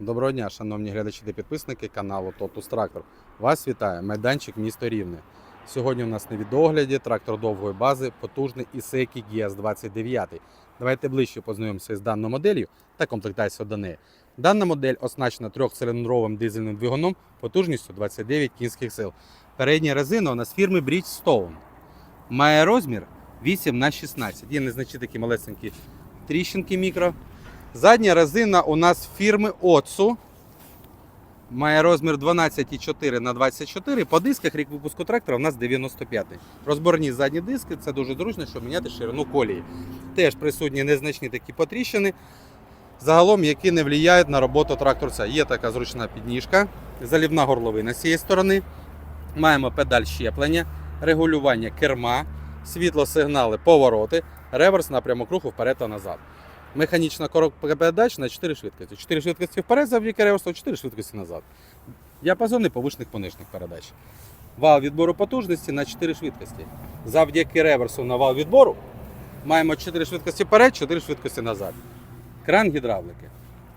Доброго дня, шановні глядачі та підписники каналу Тотус Трактор. Вас вітає майданчик місто Рівне. Сьогодні у нас на відогляді трактор довгої бази, потужний Ісекі GS 29. Давайте ближче познайомимося з даною моделлю та комплектацією до неї. Дана модель оснащена трьохциліндровим дизельним двигуном потужністю 29 кінських сил. Передня резина у нас фірми Bridgestone. Має розмір 8 на 16. Є незначні такі малесенькі тріщинки мікро. Задня резина у нас фірми Отсу. Має розмір 12,4 на 24. По дисках рік випуску трактора у нас 95. Розборні задні диски, це дуже зручно, щоб міняти ширину колії. Теж присутні незначні такі потріщини, загалом, які не впливають на роботу тракторця. Є така зручна підніжка, залівна горловина з цієї сторони. Маємо педаль щеплення, регулювання керма, світлосигнали, повороти, реверс напрямок руху вперед та назад. Механічна коробка передач на 4 швидкості. 4 швидкості вперед завдяки реверсу, 4 швидкості назад. Діапазони повишних понижних передач. Вал відбору потужності на 4 швидкості. Завдяки реверсу на вал відбору маємо 4 швидкості вперед, 4 швидкості назад. Кран гідравлики.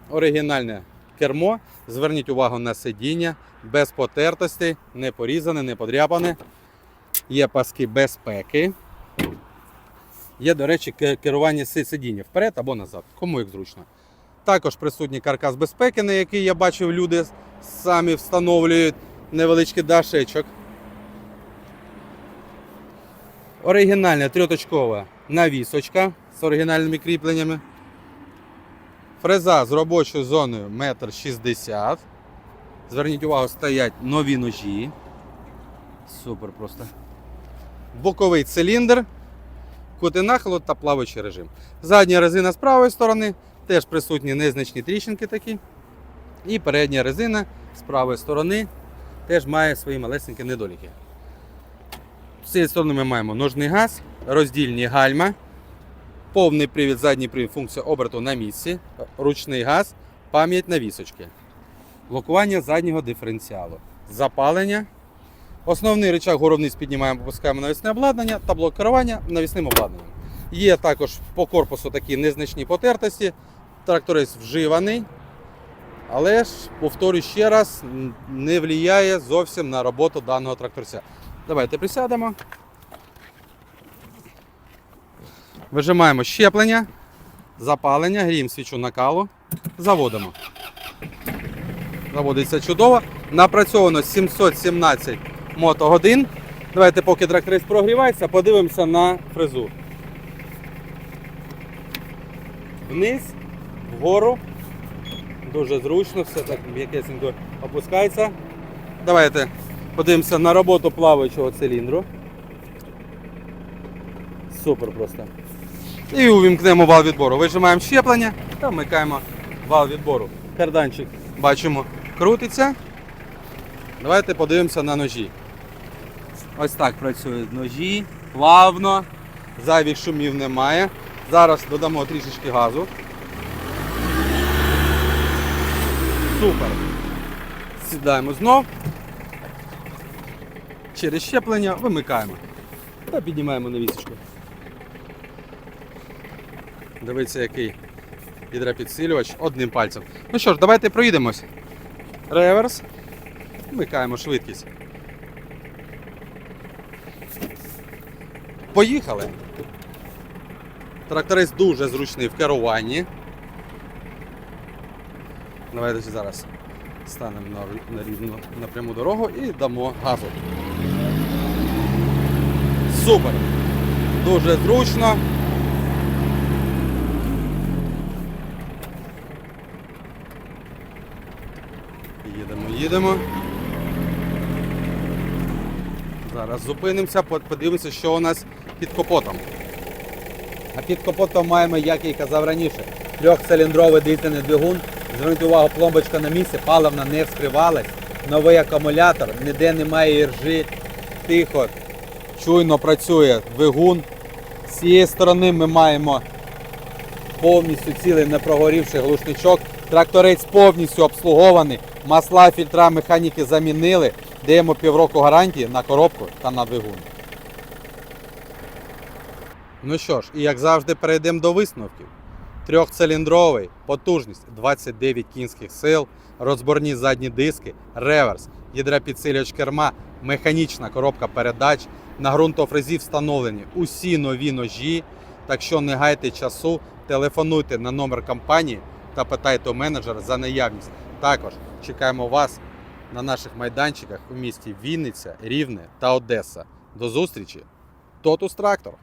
Оригінальне кермо. Зверніть увагу на сидіння, без потертості, не порізане, не подряпане. Є паски безпеки. Є, до речі, керування си- сидіння вперед або назад, кому як зручно. Також присутній каркас безпеки, на який я бачив, люди самі встановлюють невеличкий дашечок. Оригінальна трьоточкова навісочка з оригінальними кріпленнями. Фреза з робочою зоною 1,60 м. Зверніть увагу, стоять нові ножі. Супер просто. Боковий циліндр кути нахилу та плаваючий режим. Задня резина з правої сторони, теж присутні незначні тріщинки такі. І передня резина з правої сторони теж має свої малесенькі недоліки. З цієї сторони ми маємо ножний газ, роздільні гальма, повний привід, задній привід, функція оберту на місці, ручний газ, пам'ять навісочки, блокування заднього диференціалу, запалення. Основний рычаг гору вниз піднімаємо, опускаємо навісне обладнання та блок керування навісним обладнанням. Є також по корпусу такі незначні потертості. Тракторець вживаний, але ж, повторюю ще раз, не впливає зовсім на роботу даного тракторця. Давайте присядемо. Вижимаємо щеплення, запалення, гріємо свічу накалу, заводимо. Заводиться чудово. Напрацьовано 717 мотогодин. Давайте, поки тракторець прогрівається, подивимося на фрезу. Вниз, вгору. Дуже зручно, все так м'якесенько опускається. Давайте подивимося на роботу плаваючого циліндру. Супер просто. І увімкнемо вал відбору. Вижимаємо щеплення та вмикаємо вал відбору. Карданчик бачимо крутиться. Давайте подивимося на ножі. Ось так працюють ножі, плавно, зайвих шумів немає. Зараз додамо трішечки газу. Супер. Сідаємо знов. Через щеплення вимикаємо. Та піднімаємо навісочку. Дивіться, який гідропідсилювач одним пальцем. Ну що ж, давайте проїдемось. Реверс. Вмикаємо швидкість. Поїхали. Тракторець дуже зручний в керуванні. Давайте зараз станемо на, на рівну на пряму дорогу і дамо газу. Супер! Дуже зручно. Їдемо, їдемо. Зараз зупинимося, подивимося, що у нас під капотом. А під капотом маємо, як я і казав раніше, трьохциліндровий дизельний двигун. Зверніть увагу, пломбочка на місці, паливна не вскривалась. Новий акумулятор, ніде немає іржі, тихо, чуйно працює двигун. З цієї сторони ми маємо повністю цілий непрогорівший глушничок. Тракторець повністю обслугований. Масла, фільтра, механіки замінили. Даємо півроку гарантії на коробку та на двигун. Ну що ж, і як завжди перейдемо до висновків. Трьохциліндровий, потужність 29 кінських сил, розборні задні диски, реверс, гідропідсилювач керма, механічна коробка передач. На ґрунтофрезі встановлені усі нові ножі. Так що не гайте часу, телефонуйте на номер компанії та питайте у менеджера за наявність. Також чекаємо вас на наших майданчиках у місті Вінниця, Рівне та Одеса. До зустрічі! Тотус Трактор!